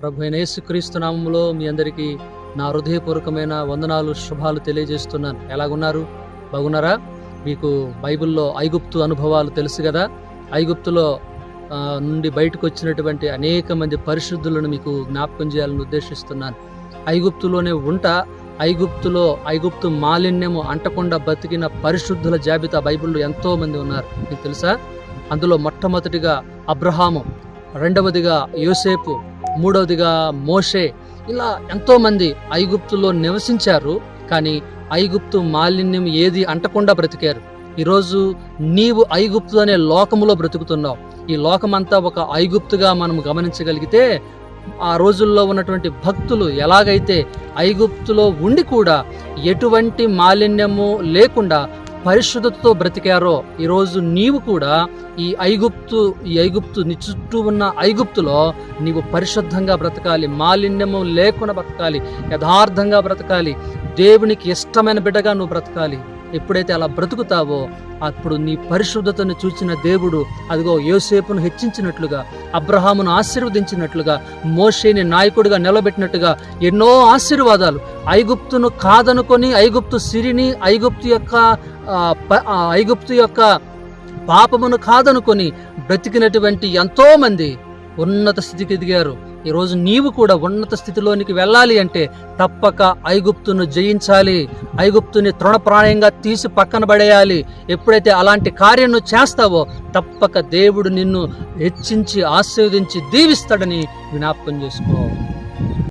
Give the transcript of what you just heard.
ప్రభు అయిన యేసుక్రీస్తు నామంలో మీ అందరికీ నా హృదయపూర్వకమైన వందనాలు శుభాలు తెలియజేస్తున్నాను. ఎలాగున్నారు? బాగున్నారా? మీకు బైబిల్లో ఐగుప్తు అనుభవాలు తెలుసు కదా. ఐగుప్తులో నుండి బయటకు వచ్చినటువంటి అనేక మంది పరిశుద్ధులను మీకు జ్ఞాపకం చేయాలని ఉద్దేశిస్తున్నాను. ఐగుప్తులోనే ఉంట. ఐగుప్తులో ఐగుప్తు మాలిన్యము అంటకుండా బతికిన పరిశుద్ధుల జాబితా బైబిల్లో ఎంతో మంది ఉన్నారు. మీకు తెలుసా? అందులో మొట్టమొదటిగా అబ్రహాము రెండవదిగా యోసేపు మూడవదిగా మోషే. ఇలా ఎంతోమంది ఐగుప్తులో నివసించారు కానీ ఐగుప్తు మాలిన్యం ఏది అంటకుండా బ్రతికారు. ఈరోజు నీవు ఐగుప్తు అనే లోకములో బ్రతుకుతున్నావు. ఈ లోకమంతా ఒక ఐగుప్తుగా మనం గమనించగలిగితే ఆ రోజుల్లో ఉన్నటువంటి భక్తులు ఎలాగైతే ఐగుప్తులో ఉండి కూడా ఎటువంటి మాలిన్యము లేకుండా పరిశుద్ధతతో బ్రతికారో ఈరోజు నీవు కూడా ఈ ఐగుప్తు ఈ ఐగుప్తు నీ చుట్టూ ఉన్న ఐగుప్తులో నీవు పరిశుద్ధంగా బ్రతకాలి మాలిన్యము లేకుండా బ్రతకాలి యథార్థంగా బ్రతకాలి దేవునికి ఇష్టమైన బిడ్డగా నువ్వు బ్రతకాలి. ఎప్పుడైతే అలా బ్రతుకుతావో అప్పుడు నీ పరిశుద్ధతను చూచిన దేవుడు అదిగో యోసేపును హెచ్చించినట్లుగా అబ్రహామును ఆశీర్వదించినట్లుగా మోషేని నాయకుడిగా నిలబెట్టినట్టుగా ఎన్నో ఆశీర్వాదాలు. ఐగుప్తును కాదనుకొని ఐగుప్తు సిరిని ఐగుప్తు యొక్క ఐగుప్తు యొక్క పాపమును కాదనుకొని బ్రతికినటువంటి ఎంతోమంది ఉన్నత స్థితికి ఎదిగారు. ఈరోజు నీవు కూడా ఉన్నత స్థితిలోనికి వెళ్ళాలి అంటే తప్పక ఐగుప్తును జయించాలి. ఐగుప్తుని తృణప్రాణయంగా తీసి పక్కన పడేయాలి. ఎప్పుడైతే అలాంటి కార్యం నువ్వు చేస్తావో తప్పక దేవుడు నిన్ను హెచ్చించి ఆశీర్వదించి దీవిస్తాడని జ్ఞాపకం చేసుకో.